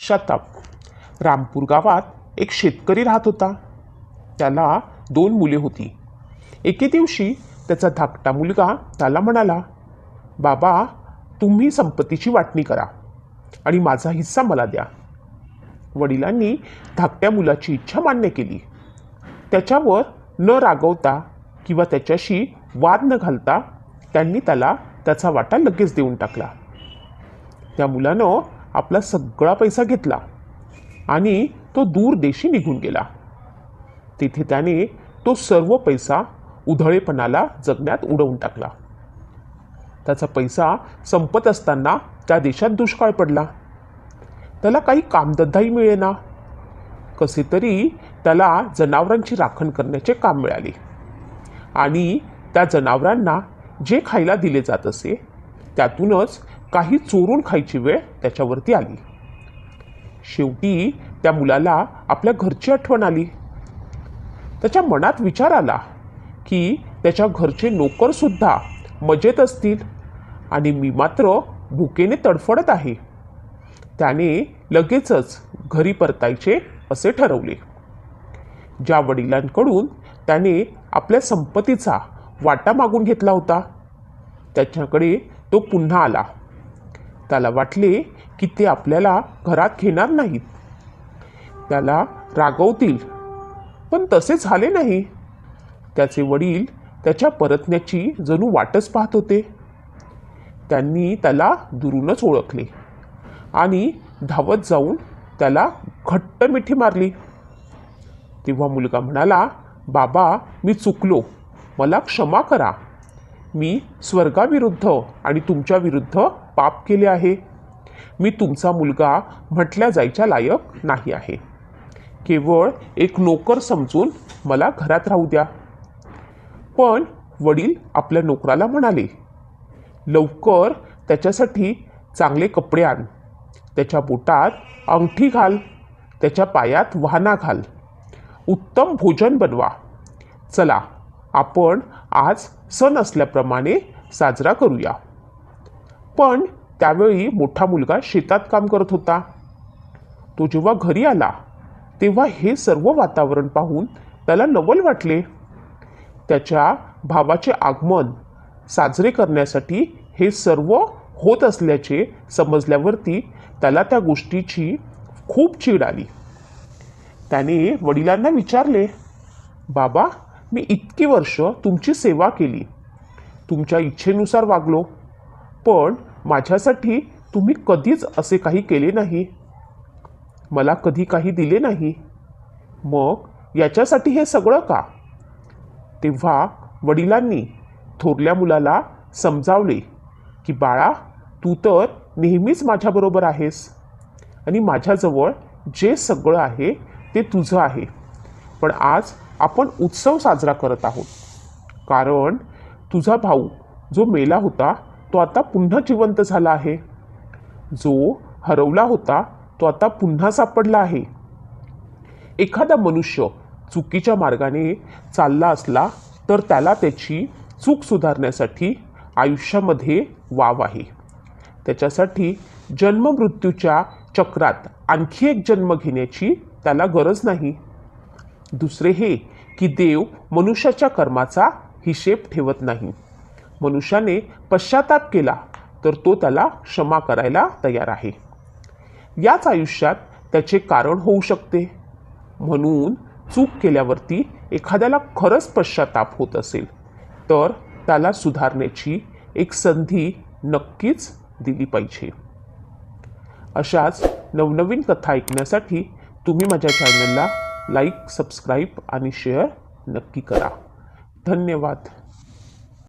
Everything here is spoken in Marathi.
शताप रामपूर गावात एक शेतकरी राहत होता. त्याला दोन मुले होती. एके दिवशी त्याचा धाकटा मुलगा त्याला म्हणाला बाबा तुम्ही संपत्तीची वाटणी करा आणि माझा हिस्सा मला द्या. वडिलांनी धाकट्या मुलाची इच्छा मान्य केली. त्याच्यावर न रागवता किंवा त्याच्याशी वाद न घालता त्यांनी त्याला त्याचा वाटा लगेच देऊन टाकला. त्या मुलानं आपला सगळा पैसा घेतला आणि तो दूरदेशी निघून गेला. तिथे त्याने तो सर्व पैसा उधळेपणाला जगण्यात उडवून टाकला. त्याचा पैसा संपत असताना त्या देशात दुष्काळ पडला. त्याला काही कामधंदाही मिळेना. कसे तरी त्याला जनावरांची राखण करण्याचे काम मिळाले. आणि त्या जनावरांना जे खायला दिले जात असे त्यातूनच काही चोरून खायची वेळ त्याच्यावरती आली. शेवटी त्या मुलाला आपल्या घरची आठवण आली. त्याच्या मनात विचार आला की त्याच्या घरचे नोकरसुद्धा मजेत असतील आणि मी मात्र भुकेने तडफडत आहे. त्याने लगेचच घरी परतायचे असे ठरवले. ज्या वडिलांकडून त्याने आपल्या संपत्तीचा वाटा मागून घेतला होता त्याच्याकडे तो पुन्हा आला. त्याला वाटले की ते आपल्याला घरात घेणार नाहीत. त्याला रागवतील पण तसे झाले नाही. त्याचे वडील त्याच्या परतण्याची जणू वाटच पाहत होते. त्यांनी त्याला दुरूनच ओळखले आणि धावत जाऊन त्याला घट्ट मिठी मारली. तेव्हा मुलगा म्हणाला बाबा मी चुकलो. मला क्षमा करा. मी स्वर्गाविरुद्ध आणि तुमच्या विरुद्ध पाप केले आहे. मी तुमचा मुलगा म्हटल्या जायच्या लायक नाही आहे. केवळ एक नोकर समजून मला घरात राहू द्या. पण वडील आपल्या नोकराला म्हणाले लवकर त्याच्यासाठी चांगले कपडे आण. त्याच्या बोटात अंगठी घाल. त्याच्या पायात वाहना घाल. उत्तम भोजन बनवा. चला आपण आज सण असल्याप्रमाणे साजरा करूया. पण त्यावेळी मोठा मुलगा शेतात काम करत होता. तो जेव्हा घरी आला तेव्हा हे सर्व वातावरण पाहून त्याला नवल वाटले. त्याच्या भावाचे आगमन साजरे करण्यासाठी हे सर्व होत असल्याचे समजल्यावरती त्याला त्या गोष्टीची खूप चीड आली. त्याने वडिलांना विचारले बाबा मी इतकी वर्ष तुमची सेवा केली. तुमच्या इच्छेनुसार वागलो. पण माझ्यासाठी तुम्ही कधीच असे काही केले नाही. मला कधी काही दिले नाही. मग याच्यासाठी हे सगळं का? तेव्हा वडिलांनी थोरल्या मुलाला समजावले की बाळा तू तर नेहमीच माझ्याबरोबर आहेस आणि माझ्याजवळ जे सगळं आहे ते तुझं आहे. पण आज आपण उत्सव साजरा करत आहोत. कारण तुझा भाऊ जो मेला होता तो आता पुन्हा जिवंत झाला आहे. जो हरवला होता तो आता पुन्हा सापडला आहे. एखादा मनुष्य चुकीच्या मार्गाने चालला असला तर त्याला त्याची चूक सुधारण्यासाठी आयुष्यामध्ये वाव आहे. त्याच्यासाठी जन्ममृत्यूच्या चक्रात आणखी एक जन्म घेण्याची त्याला गरज नाही. दुसरे हे की देव मनुष्याच्या कर्माचा हिशेब ठेवत नाही. मनुष्याने पश्चाताप केला तर तो त्याला क्षमा करायला तयार आहे. याच आयुष्यात त्याचे कारण होऊ शकते. म्हणून चूक केल्यावरती एखाद्याला खरंच पश्चाताप होत असेल तर त्याला सुधारण्याची एक संधी नक्कीच दिली पाहिजे. अशाच नवनवीन कथा ऐकण्यासाठी तुम्ही माझ्या चॅनलला लाईक सबस्क्राईब आणि शेअर नक्की करा. धन्यवाद.